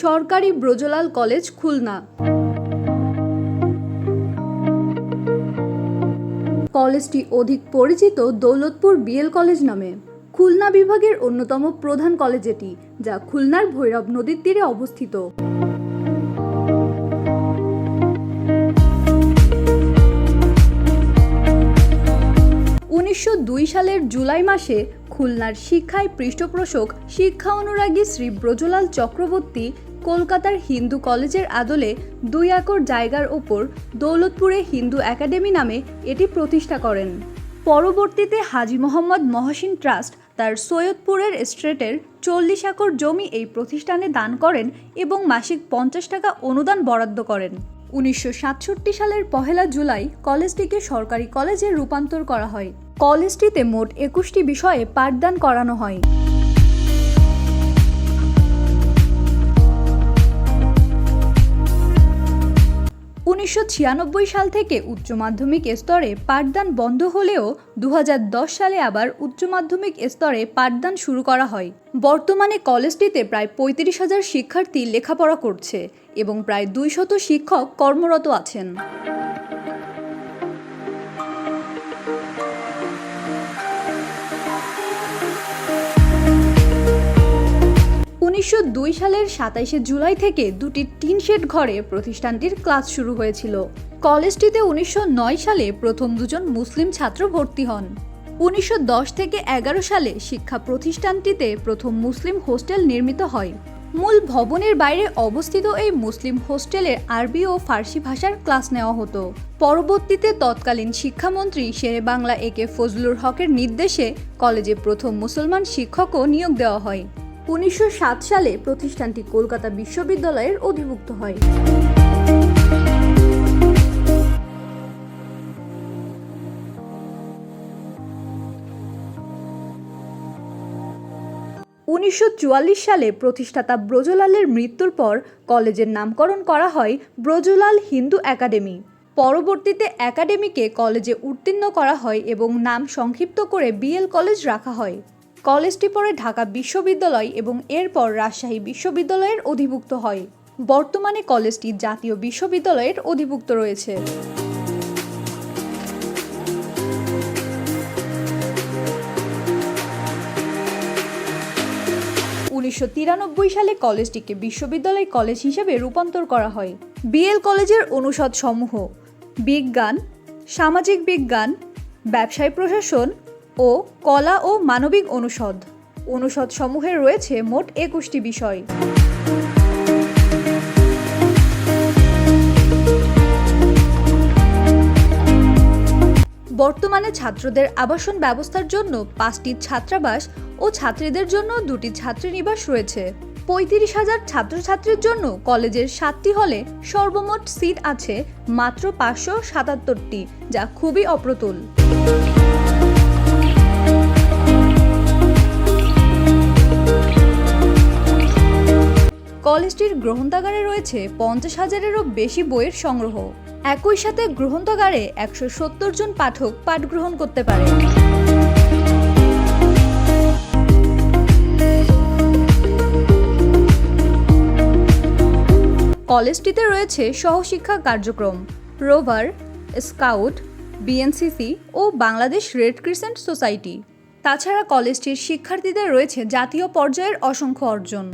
সরকারি ব্রজলাল কলেজ খুলনা। কলেজটি অধিক পরিচিত দৌলতপুর বিএল কলেজ নামে। খুলনা বিভাগের অন্যতম প্রধান কলেজ এটি, যা খুলনার ভৈরব নদীর তীরে অবস্থিত। উনিশশো দুই সালের জুলাই মাসে খুলনার শিক্ষায় পৃষ্ঠপোষক শিক্ষা অনুরাগী শ্রী ব্রজলাল চক্রবর্তী কলকাতার হিন্দু কলেজের আদলে দুই একর জায়গার ওপর দৌলতপুরে হিন্দু একাডেমি নামে এটি প্রতিষ্ঠা করেন। পরবর্তীতে হাজী মোহাম্মদ মহসিন ট্রাস্ট তার সৈয়দপুরের স্ট্রেটের চল্লিশ একর জমি এই প্রতিষ্ঠানে দান করেন এবং মাসিক পঞ্চাশ টাকা অনুদান বরাদ্দ করেন। উনিশশো সাতষট্টি সালের পহেলা জুলাই কলেজটিকে সরকারি কলেজে রূপান্তর করা হয়। কলেজটিতে মোট একুশটি বিষয়ে পাঠদান করানো হয়। উনিশশো ছিয়ানব্বই সাল থেকে উচ্চ মাধ্যমিক স্তরে পাঠদান বন্ধ হলেও দু হাজার দশ সালে আবার উচ্চ মাধ্যমিক স্তরে পাঠদান শুরু করা হয়। বর্তমানে কলেজটিতে প্রায় পঁয়ত্রিশ হাজার শিক্ষার্থী লেখাপড়া করছে এবং প্রায় দুইশত শিক্ষক কর্মরত আছেন। উনিশশো দুই সালের সাতাইশে জুলাই থেকে দুটি টিন শেড ঘরে প্রতিষ্ঠানটির ক্লাস শুরু হয়েছিল। কলেজটিতে উনিশশো নয় সালে প্রথম দুজন মুসলিম ছাত্র ভর্তি হন। উনিশশো দশ থেকে এগারো সালে শিক্ষা প্রতিষ্ঠানটিতে প্রথম মুসলিম হোস্টেল নির্মিত হয়। মূল ভবনের বাইরে অবস্থিত এই মুসলিম হোস্টেলে আরবি ও ফার্সি ভাষার ক্লাস নেওয়া হতো। পরবর্তীতে তৎকালীন শিক্ষামন্ত্রী শেরে বাংলা এ কে ফজলুর হকের নির্দেশে কলেজে প্রথম মুসলমান শিক্ষকও নিয়োগ দেওয়া হয়। উনিশশো সাত সালে প্রতিষ্ঠানটি কলকাতা বিশ্ববিদ্যালয়ের অধিভুক্ত হয়। উনিশশো চুয়াল্লিশ সালে প্রতিষ্ঠাতা ব্রজলালের মৃত্যুর পর কলেজের নামকরণ করা হয় ব্রজলাল হিন্দু একাডেমি। পরবর্তীতে একাডেমিকে কলেজে উত্তীর্ণ করা হয় এবং নাম সংক্ষিপ্ত করে বিএল কলেজ রাখা হয়। কলেজটি পরে ঢাকা বিশ্ববিদ্যালয় এবং এরপর রাজশাহী বিশ্ববিদ্যালয়ের অধিভুক্ত হয়। বর্তমানে কলেজটি জাতীয় বিশ্ববিদ্যালয়ের অধিভুক্ত রয়েছে। উনিশশো তিরানব্বই সালে কলেজটিকে বিশ্ববিদ্যালয় কলেজ হিসেবে রূপান্তর করা হয়। বিএল কলেজের অনুষদ সমূহ বিজ্ঞান, সামাজিক বিজ্ঞান, ব্যবসায় প্রশাসন ও কলা ও মানবিক অনুষদ। অনুষদ সমূহে রয়েছে মোট একুশটি বিষয়। বর্তমানে ছাত্রদের আবাসন ব্যবস্থার জন্য পাঁচটি ছাত্রাবাস ও ছাত্রীদের জন্য দুটি ছাত্রীনিবাস রয়েছে। পঁয়ত্রিশ হাজার ছাত্রছাত্রীর জন্য কলেজের সাতটি হলে সর্বমোট সিট আছে মাত্র পাঁচশো সাতাত্তরটি, যা খুবই অপ্রতুল। কলেজটির গ্রন্থাগারে রয়েছে পঞ্চাশ হাজারেরও বেশি বইয়ের সংগ্রহ। একই সাথে গ্রন্থাগারে একশো সত্তর জন পাঠক পাঠ গ্রহণ করতে পারে। কলেজটিতে রয়েছে সহশিক্ষা কার্যক্রম, রোভার, স্কাউট, বিএনসিসি ও বাংলাদেশ রেড ক্রিসেন্ট সোসাইটি। তাছাড়া কলেজটির শিক্ষার্থীদের রয়েছে জাতীয় পর্যায়ের অসংখ্য অর্জন।